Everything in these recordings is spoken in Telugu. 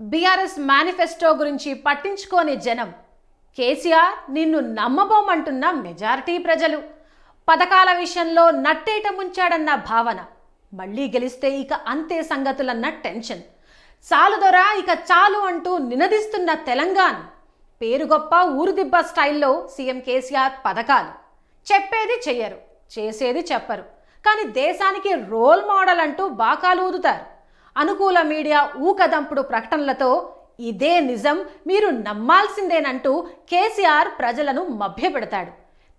బీఆర్ఎస్ మేనిఫెస్టో గురించి పట్టించుకోని జనం. కేసీఆర్ నిన్ను నమ్మబోమంటున్న మెజారిటీ ప్రజలు. పథకాల విషయంలో నట్టేట ముంచాడన్న భావన. మళ్ళీ గెలిస్తే ఇక అంతే సంగతులన్న టెన్షన్. చాలుదొరా ఇక చాలు అంటూ నినదిస్తున్న తెలంగాణ. పేరు గొప్ప ఊరుదిబ్బ స్టైల్లో సీఎం కేసీఆర్ పథకాలు. చెప్పేది చెయ్యరు చేసేది చెప్పరు. కానీ దేశానికి రోల్ మోడల్ అంటూ బాకాలు ఊదుతారు. అనుకూల మీడియా ఊకదంపుడు ప్రకటనలతో ఇదే నిజం మీరు నమ్మాల్సిందేనంటూ కేసీఆర్ ప్రజలను మభ్యపెడతాడు.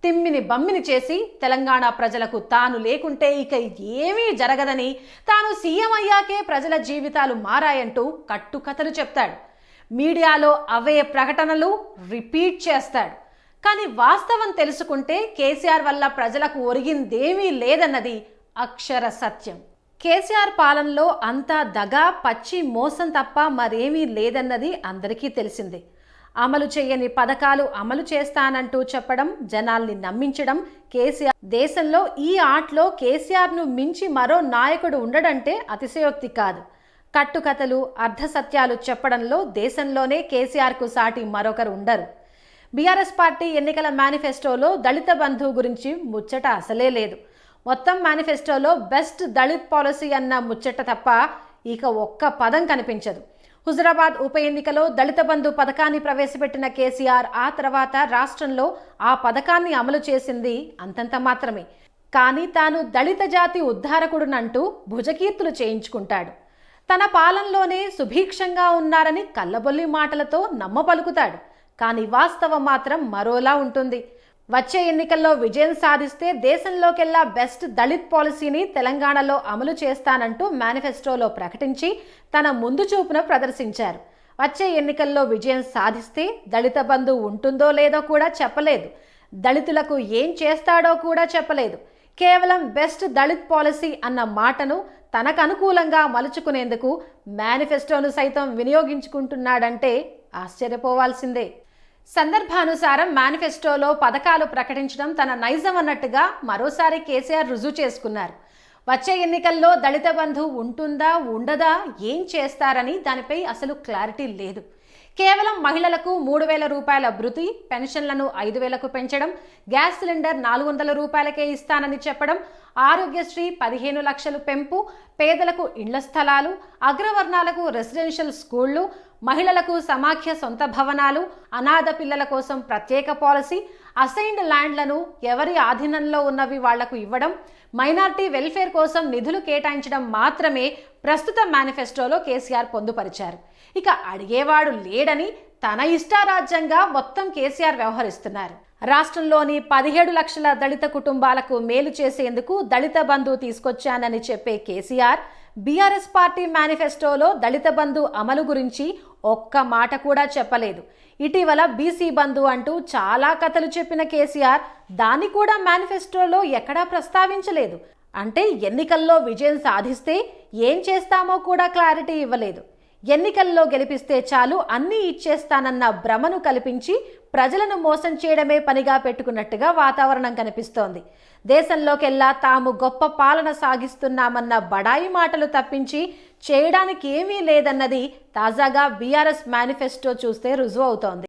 తిమ్మిని బమ్మిని చేసి తెలంగాణ ప్రజలకు తాను లేకుంటే ఇక ఏమీ జరగదని తాను సీఎం అయ్యాకే ప్రజల జీవితాలు మారాయంటూ కట్టుకథలు చెప్తాడు. మీడియాలో అవే ప్రకటనలు రిపీట్ చేస్తాడు. కానీ వాస్తవం తెలుసుకుంటే కేసీఆర్ వల్ల ప్రజలకు ఒరిగిందేమీ లేదన్నది అక్షర సత్యం. కేసీఆర్ పాలనలో అంతా దగా పచ్చి మోసం తప్ప మరేమీ లేదన్నది అందరికీ తెలిసిందే. అమలు చేయని పథకాలు అమలు చేస్తానంటూ చెప్పడం జనాల్ని నమ్మించడం కేసీఆర్ దేశంలో ఈ ఆటలో కేసీఆర్ను మించి మరో నాయకుడు ఉండడంటే అతిశయోక్తి కాదు. కట్టుకథలు అర్ధసత్యాలు చెప్పడంలో దేశంలోనే కేసీఆర్కు సాటి మరొకరు ఉండరు. బీఆర్ఎస్ పార్టీ ఎన్నికల మేనిఫెస్టోలో దళిత బంధువు గురించి ముచ్చట అసలే లేదు. మొత్తం మేనిఫెస్టోలో బెస్ట్ దళిత్ పాలసీ అన్న ముచ్చట తప్ప ఇక ఒక్క పదం కనిపించదు. హుజరాబాద్ ఉప ఎన్నికలో దళిత బంధు పథకాన్ని ప్రవేశపెట్టిన కేసీఆర్ ఆ తర్వాత రాష్ట్రంలో ఆ పథకాన్ని అమలు చేసింది అంతంత మాత్రమే. కానీ తాను దళిత జాతి ఉద్ధారకుడునంటూ భుజకీర్తులు చేయించుకుంటాడు. తన పాలనలోనే సుభీక్షంగా ఉన్నారని కల్లబొల్లి మాటలతో నమ్మ పలుకుతాడు కానీ వాస్తవం మాత్రం మరోలా ఉంటుంది. వచ్చే ఎన్నికల్లో విజయం సాధిస్తే దేశంలోకెల్లా బెస్ట్ దళిత్ పాలసీని తెలంగాణలో అమలు చేస్తానంటూ మేనిఫెస్టోలో ప్రకటించి తన ముందు చూపున ప్రదర్శించారు. వచ్చే ఎన్నికల్లో విజయం సాధిస్తే దళిత బంధు ఉంటుందో లేదో కూడా చెప్పలేదు. దళితులకు ఏం చేస్తాడో కూడా చెప్పలేదు. కేవలం బెస్ట్ దళిత్ పాలసీ అన్న మాటను తనకు అనుకూలంగా మలుచుకునేందుకు మేనిఫెస్టోను సైతం వినియోగించుకుంటున్నాడంటే ఆశ్చర్యపోవాల్సిందే. సందర్భానుసారం మేనిఫెస్టోలో పథకాలు ప్రకటించడం తన నైజం అన్నట్టుగా మరోసారి కేసీఆర్ రుజువు చేసుకున్నారు. వచ్చే ఎన్నికల్లో దళిత బంధు ఉంటుందా ఉండదా ఏం చేస్తారని దానిపై అసలు క్లారిటీ లేదు. కేవలం మహిళలకు మూడు వేల రూపాయల భృతి పెన్షన్లను ఐదు వేలకు పెంచడం గ్యాస్ సిలిండర్ నాలుగు వందల రూపాయలకే ఇస్తానని చెప్పడం ఆరోగ్యశ్రీ పదిహేను లక్షలు పెంపు పేదలకు ఇండ్ల స్థలాలు అగ్రవర్ణాలకు రెసిడెన్షియల్ స్కూళ్ళు మహిళలకు సమాఖ్య సొంత భవనాలు అనాథ పిల్లల కోసం ప్రత్యేక పాలసీ అసైన్డ్ ల్యాండ్లను ఎవరి ఆధీనంలో ఉన్నవి వాళ్ళకు ఇవ్వడం మైనార్టీ వెల్ఫేర్ కోసం నిధులు కేటాయించడం మాత్రమే ప్రస్తుత మేనిఫెస్టోలో కేసీఆర్ పొందుపరిచారు. ఇక అడిగేవాడు లేడని తన ఇష్టారాజ్యంగా మొత్తం కేసీఆర్ వ్యవహరిస్తున్నారు. రాష్ట్రంలోని పదిహేడు లక్షల దళిత కుటుంబాలకు మేలు చేసేందుకు దళిత బంధు తీసుకొచ్చానని చెప్పే కేసీఆర్ బీఆర్ఎస్ పార్టీ మేనిఫెస్టోలో దళిత బంధు అమలు గురించి ఒక్క మాట కూడా చెప్పలేదు. ఇటీవల బీసీ బంధు అంటూ చాలా కథలు చెప్పిన కేసీఆర్ దాన్ని కూడా మేనిఫెస్టోలో ఎక్కడా ప్రస్తావించలేదు. అంటే ఎన్నికల్లో విజయం సాధిస్తే ఏం చేస్తామో కూడా క్లారిటీ ఇవ్వలేదు. ఎన్నికల్లో గెలిపిస్తే చాలు అన్నీ ఇచ్చేస్తానన్న భ్రమను కల్పించి ప్రజలను మోసం చేయడమే పనిగా పెట్టుకున్నట్టుగా వాతావరణం కనిపిస్తోంది. దేశంలోకెల్లా తాము గొప్ప పాలన సాగిస్తున్నామన్న బడాయి మాటలు తప్పించి చేయడానికి ఏమీ లేదన్నది తాజాగా బీఆర్ఎస్ మేనిఫెస్టో చూస్తే రుజువు అవుతోంది